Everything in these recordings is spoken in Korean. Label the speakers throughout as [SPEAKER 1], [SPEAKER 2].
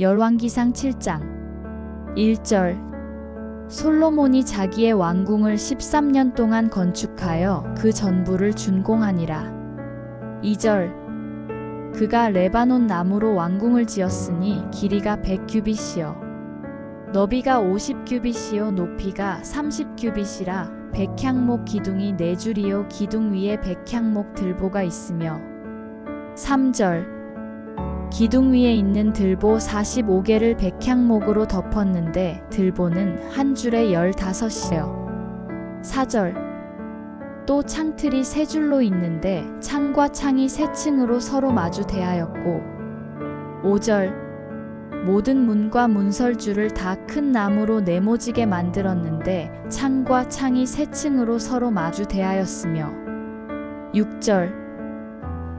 [SPEAKER 1] 열왕기상 7장 1절. 솔로몬이 자기의 왕궁을 13년 동안 건축하여 그 전부를 준공하니라. 2절. 그가 레바논 나무로 왕궁을 지었으니 길이가 100규빗이요. 너비가 50규빗이요 높이가 30규빗이라 백향목 기둥이 네 줄이요 기둥 위에 백향목 들보가 있으며. 3절 기둥 위에 있는 들보 45개를 백향목으로 덮었는데 들보는 한 줄에 15이요. 4절. 또 창틀이 세 줄로 있는데 창과 창이 세 층으로 서로 마주 대하였고 5절. 모든 문과 문설주를 다 큰 나무로 네모지게 만들었는데 창과 창이 세 층으로 서로 마주 대하였으며 6절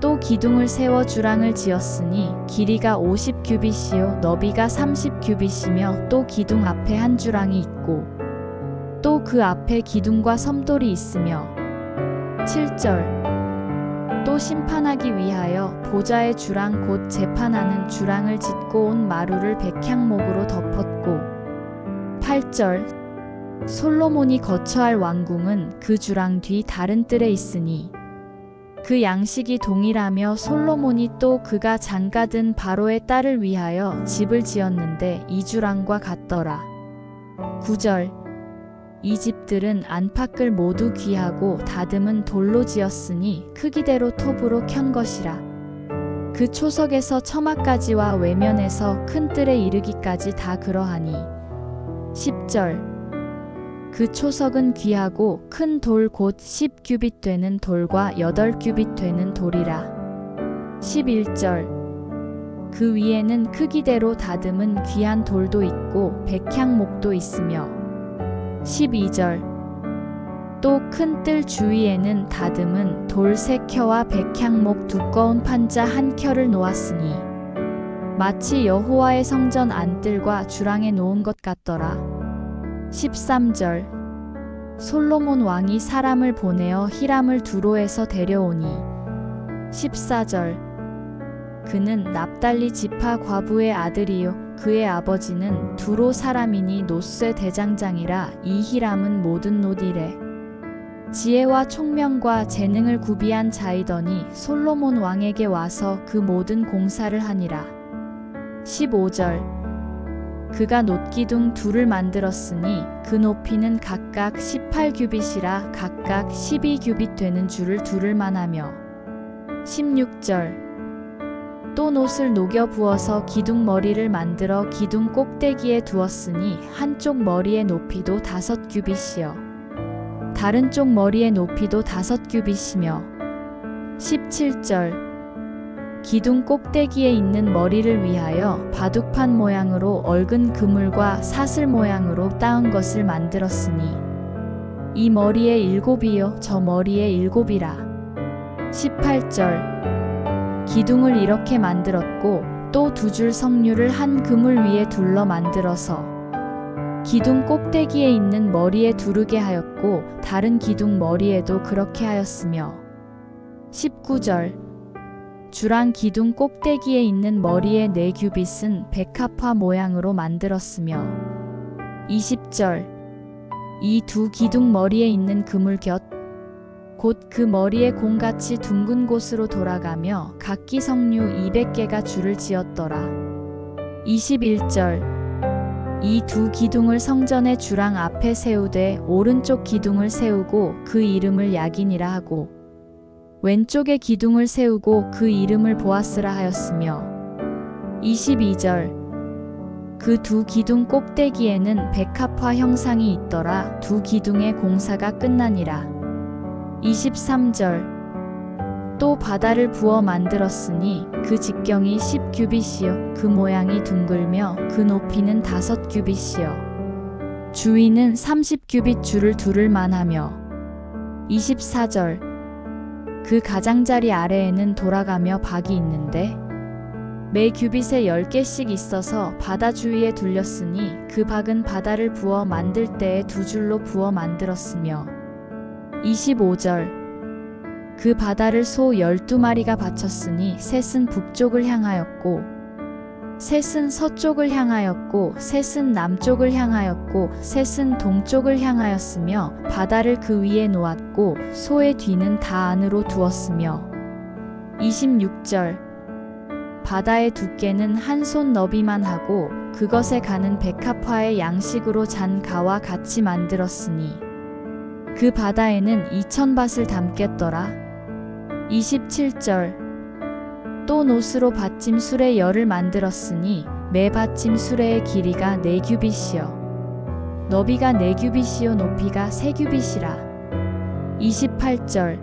[SPEAKER 1] 또 기둥을 세워 주랑을 지었으니 길이가 50 규빗이요 너비가 30 규빗이며 또 기둥 앞에 한 주랑이 있고 또 그 앞에 기둥과 섬돌이 있으며. 7절. 또 심판하기 위하여 보좌의 주랑 곧 재판하는 주랑을 짓고 온 마루를 백향목으로 덮었고. 8절. 솔로몬이 거처할 왕궁은 그 주랑 뒤 다른 뜰에 있으니 그 양식이 동일하며 솔로몬이 또 그가 장가든 바로의 딸을 위하여 집을 지었는데 이 주랑과 같더라. 9절 이 집들은 안팎을 모두 귀하고 다듬은 돌로 지었으니 크기대로 톱으로 켠 것이라. 그 초석에서 처마까지와 외면에서 큰 뜰에 이르기까지 다 그러하니. 10절 그 초석은 귀하고 큰 돌 곧 10규빗 되는 돌과 8규빗 되는 돌이라. 11절 그 위에는 크기대로 다듬은 귀한 돌도 있고 백향목도 있으며 12절 또 큰 뜰 주위에는 다듬은 돌 세 켜와 백향목 두꺼운 판자 한 켜를 놓았으니 마치 여호와의 성전 안뜰과 주랑에 놓은 것 같더라. 13절. 솔로몬 왕이 사람을 보내어 히람을 두로에서 데려오니. 14절. 그는 납달리 지파 과부의 아들이요 그의 아버지는 두로 사람이니 노쇠 대장장이라 이 히람은 모든 노디래 지혜와 총명과 재능을 구비한 자이더니 솔로몬 왕에게 와서 그 모든 공사를 하니라. 15절 그가 놋기둥 둘을 만들었으니 그 높이는 각각 18규빗이라 각각 12규빗 되는 줄을 두를 만하며. 16절. 또 놋을 녹여 부어서 기둥 머리를 만들어 기둥 꼭대기에 두었으니 한쪽 머리의 높이도 다섯 규빗이요. 다른 쪽 머리의 높이도 다섯 규빗이며. 17절 기둥 꼭대기에 있는 머리를 위하여 바둑판 모양으로 얼근 그물과 사슬 모양으로 따은 것을 만들었으니 이 머리에 일곱이요 저 머리에 일곱이라. 18절. 기둥을 이렇게 만들었고 또 두 줄 석류를 한 그물 위에 둘러 만들어서 기둥 꼭대기에 있는 머리에 두르게 하였고 다른 기둥 머리에도 그렇게 하였으며. 19절 주랑 기둥 꼭대기에 있는 머리의 네 규빗은 백합화 모양으로 만들었으며 20절 이 두 기둥 머리에 있는 그물 곁 곧 그 머리의 공같이 둥근 곳으로 돌아가며 각기 석류 200개가 줄을 지었더라. 21절 이 두 기둥을 성전의 주랑 앞에 세우되 오른쪽 기둥을 세우고 그 이름을 야긴이라 하고 왼쪽에 기둥을 세우고 그 이름을 보아스라 하였으며 22절 그 두 기둥 꼭대기에는 백합화 형상이 있더라. 두 기둥의 공사가 끝나니라. 23절 또 바다를 부어 만들었으니 그 직경이 10규빗이요. 그 모양이 둥글며 그 높이는 다섯 규빗이요. 주위는 30규빗 줄을 두를 만하며 24절 그 가장자리 아래에는 돌아가며 박이 있는데 매 규빗에 10개씩 있어서 바다 주위에 둘렸으니 그 박은 바다를 부어 만들 때에 두 줄로 부어 만들었으며 25절 그 바다를 소 12마리가 바쳤으니 셋은 북쪽을 향하였고 셋은 서쪽을 향하였고 셋은 남쪽을 향하였고 셋은 동쪽을 향하였으며 바다를 그 위에 놓았고 소의 뒤는 다 안으로 두었으며. 26절. 바다의 두께는 한 손 너비만 하고 그것에 가는 백합화의 양식으로 잔 가와 같이 만들었으니 그 바다에는 이천 밭을 담겠더라. 27절 또 노스로 받침 수레 열을 만들었으니 매 받침 수레의 길이가 네 규빗이요. 너비가 네 규빗이요 높이가 세 규빗이라. 28절.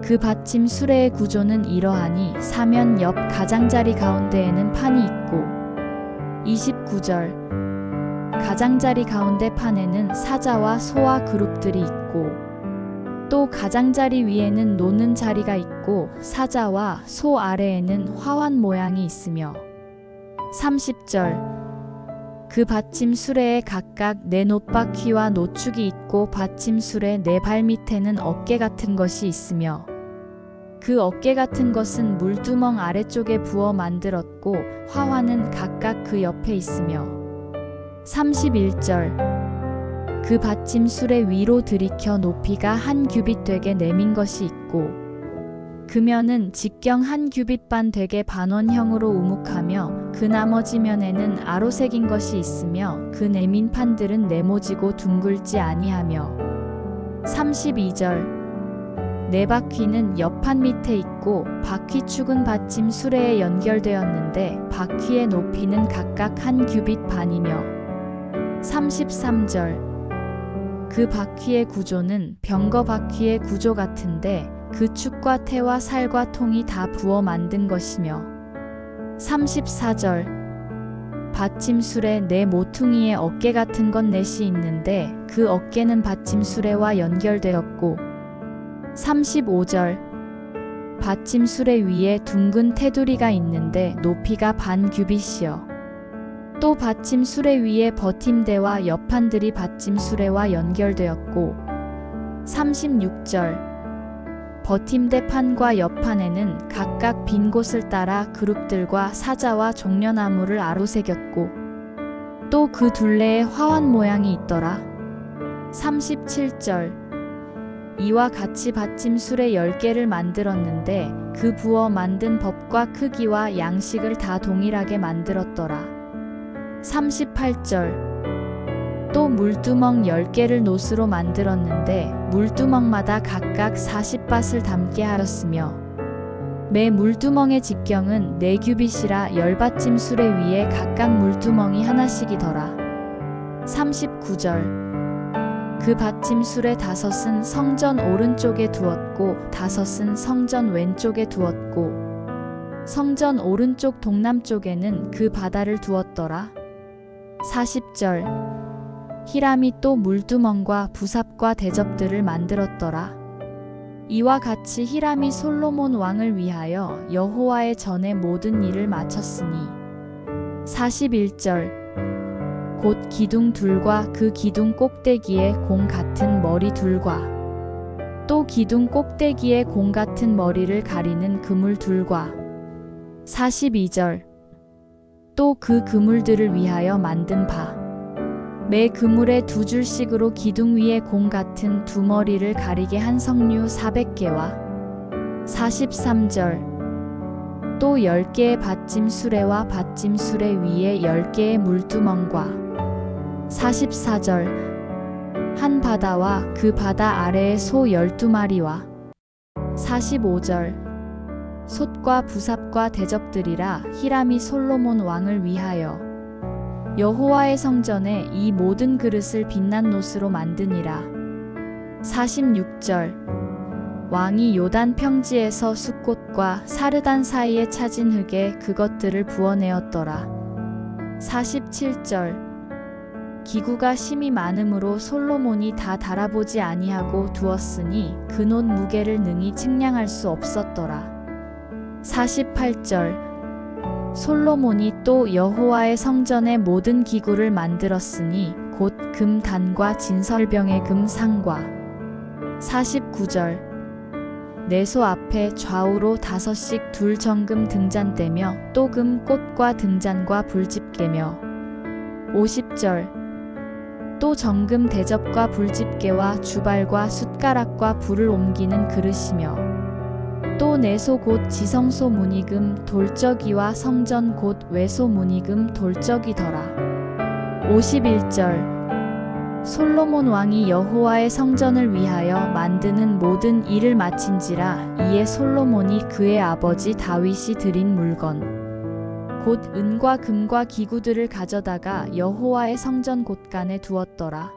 [SPEAKER 1] 그 받침 수레의 구조는 이러하니 사면 옆 가장자리 가운데에는 판이 있고. 29절. 가장자리 가운데 판에는 사자와 소와 그룹들이 있고 또 가장자리 위에는 노는 자리가 있고 사자와 소 아래에는 화환 모양이 있으며 30절. 그 받침 수레에 각각 네 노바퀴와 노축이 있고 받침 수레 네발 밑에는 어깨 같은 것이 있으며 그 어깨 같은 것은 물두멍 아래쪽에 부어 만들었고 화환은 각각 그 옆에 있으며 31절 그 받침 수레 위로 들이켜 높이가 한 규빗 되게 내민 것이 있고 금연은 직경 한 규빗 반 되게 반원형으로 우묵하며 그 나머지 면에는 아로 새긴 것이 있으며 그 내민 판들은 네모지고 둥글지 아니하며. 32절. 네 바퀴는 옆판 밑에 있고 바퀴축은 받침 수레에 연결되었는데 바퀴의 높이는 각각 한 규빗 반이며. 33절 그 바퀴의 구조는 병거 바퀴의 구조 같은데 그 축과 태와 살과 통이 다 부어 만든 것이며 34절. 받침술에 내 모퉁이에 어깨 같은 건 넷이 있는데 그 어깨는 받침술에와 연결되었고 35절. 받침술에 위에 둥근 테두리가 있는데 높이가 반 규빗이요 또 받침 수레 위에 버팀대와 옆판들이 받침 수레와 연결되었고 36절. 버팀대 판과 옆판에는 각각 빈 곳을 따라 그룹들과 사자와 종려나무를 아로새겼고 또 그 둘레에 화환 모양이 있더라. 37절. 이와 같이 받침 수레 10개를 만들었는데 그 부어 만든 법과 크기와 양식을 다 동일하게 만들었더라 38절 또 물두멍 10개를 노스로 만들었는데 물두멍마다 각각 40밭을 담게 하였으며 매 물두멍의 직경은 4규빗이라 열받침 수레 위에 각각 물두멍이 하나씩이더라. 39절 그 받침 수레 다섯은 성전 오른쪽에 두었고 다섯은 성전 왼쪽에 두었고 성전 오른쪽 동남쪽에는 그 바다를 두었더라. 40절. 히람이 또 물두멍과 부삽과 대접들을 만들었더라. 이와 같이 히람이 솔로몬 왕을 위하여 여호와의 전에 모든 일을 마쳤으니. 41절. 곧 기둥 둘과 그 기둥 꼭대기에 공 같은 머리 둘과 또 기둥 꼭대기에 공 같은 머리를 가리는 그물 둘과. 42절 또 그 그물들을 위하여 만든 바. 매 그물에 두 줄씩으로 기둥 위에 공 같은 두 머리를 가리게 한 석류 400개와 43절. 또 10개의 받침 수레와 받침 수레 위에 10개의 물두멍과 44절. 한 바다와 그 바다 아래에 소 12마리와 45절 솥과 부삽과 대접들이라 히람이 솔로몬 왕을 위하여 여호와의 성전에 이 모든 그릇을 빛난 노스로 만드니라. 46절 왕이 요단 평지에서 숫꽃과 사르단 사이에 찾은 흙에 그것들을 부어내었더라. 47절 기구가 심이 많으므로 솔로몬이 다 달아보지 아니하고 두었으니 그놋 무게를 능히 측량할 수 없었더라. 48절. 솔로몬이 또 여호와의 성전의 모든 기구를 만들었으니 곧 금단과 진설병의 금상과. 49절. 내소 앞에 좌우로 다섯씩 둘 정금 등잔대며 또 금 꽃과 등잔과 불집게며. 50절. 또 정금 대접과 불집게와 주발과 숟가락과 불을 옮기는 그릇이며 또 내소 곧 지성소 문이금 돌적이와 성전 곧 외소 문이금 돌적이더라. 51절. 솔로몬 왕이 여호와의 성전을 위하여 만드는 모든 일을 마친지라 이에 솔로몬이 그의 아버지 다윗이 드린 물건. 곧 은과 금과 기구들을 가져다가 여호와의 성전 곳간에 두었더라